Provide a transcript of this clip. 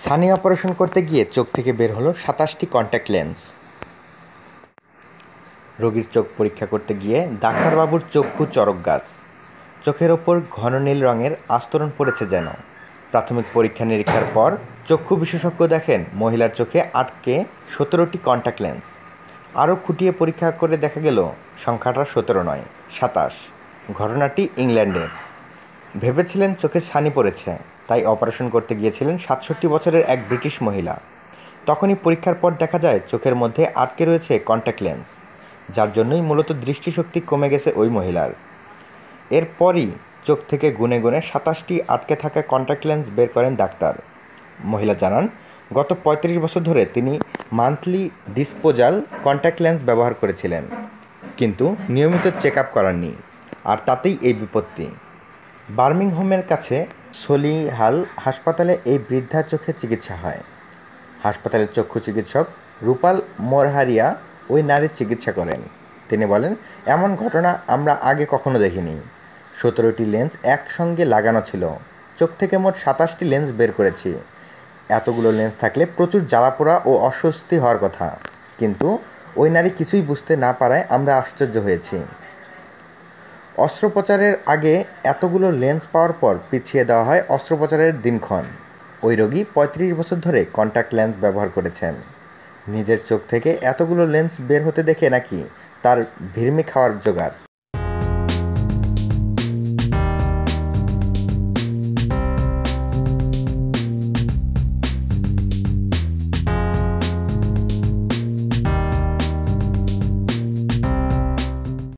Sunny operation করতে গিয়ে চোখ থেকে বের হলো সাতাশটি কন্ট্যাক্ট লেন্স রোগীর চোখ পরীক্ষা করতে গিয়ে ডাক্তারবাবুর চক্ষু চরক গাছ। চোখের ওপর ঘন নীল রঙের আস্তরণ পড়েছে যেন। প্রাথমিক পরীক্ষা নিরীক্ষার পর চক্ষু বিশেষজ্ঞ দেখেন মহিলার চোখে আটকে সতেরোটি কন্ট্যাক্ট লেন্স আরও খুঁটিয়ে পরীক্ষা করে দেখা গেল, সংখ্যাটা সতেরো নয়, সাতাশ। ঘটনাটি ইংল্যান্ডের ভেবেছিলেন চোখে ছানি পড়েছে, তাই অপারেশন করতে গিয়েছিলেন সাতষট্টি বছরের এক ব্রিটিশ মহিলা। তখনই পরীক্ষার পর দেখা যায় চোখের মধ্যে আটকে রয়েছে কন্ট্যাক্ট লেন্স যার জন্যই মূলত দৃষ্টিশক্তি কমে গেছে ওই মহিলার। এরপরই চোখ থেকে গুনে গুনে সাতাশটি আটকে থাকা কন্ট্যাক্ট লেন্স বের করেন ডাক্তার। মহিলা জানান, গত পঁয়ত্রিশ বছর ধরে তিনি মান্থলি ডিসপোজাল কন্ট্যাক্ট লেন্স ব্যবহার করেছিলেন, কিন্তু নিয়মিত চেক আপ করাননি, আর তাতেই এই বিপত্তি। বার্মিংহামের কাছে সলিহাল হাসপাতালে এই বৃদ্ধা চোখের চিকিৎসা হয়। হাসপাতালের চক্ষু চিকিৎসক রূপাল মোরহারিয়া ওই নারীর চিকিৎসা করেন। তিনি বলেন, এমন ঘটনা আমরা আগে কখনো দেখিনি। সতেরোটি লেন্স একসঙ্গে লাগানো ছিল। চোখ থেকে মোট সাতাশটি লেন্স বের করেছি। এতগুলো লেন্স থাকলে প্রচুর জ্বালাপোড়া ও অস্বস্তি হওয়ার কথা। কিন্তু ওই নারী কিছুই বুঝতে না পারায় আমরা আশ্চর্য হয়েছি। অস্ত্রোপচারের আগে এতগুলো লেন্স পাওয়ার পর পিছিয়ে দেওয়া হয় অস্ত্রোপচারের দিনক্ষণ। ওই রোগী পঁয়ত্রিশ বছর ধরে কন্ট্যাক্ট লেন্স ব্যবহার করেছেন। নিজের চোখ থেকে এতগুলো লেন্স বের হতে দেখে নাকি তার ভিড়মি খাওয়ার জোগাড়।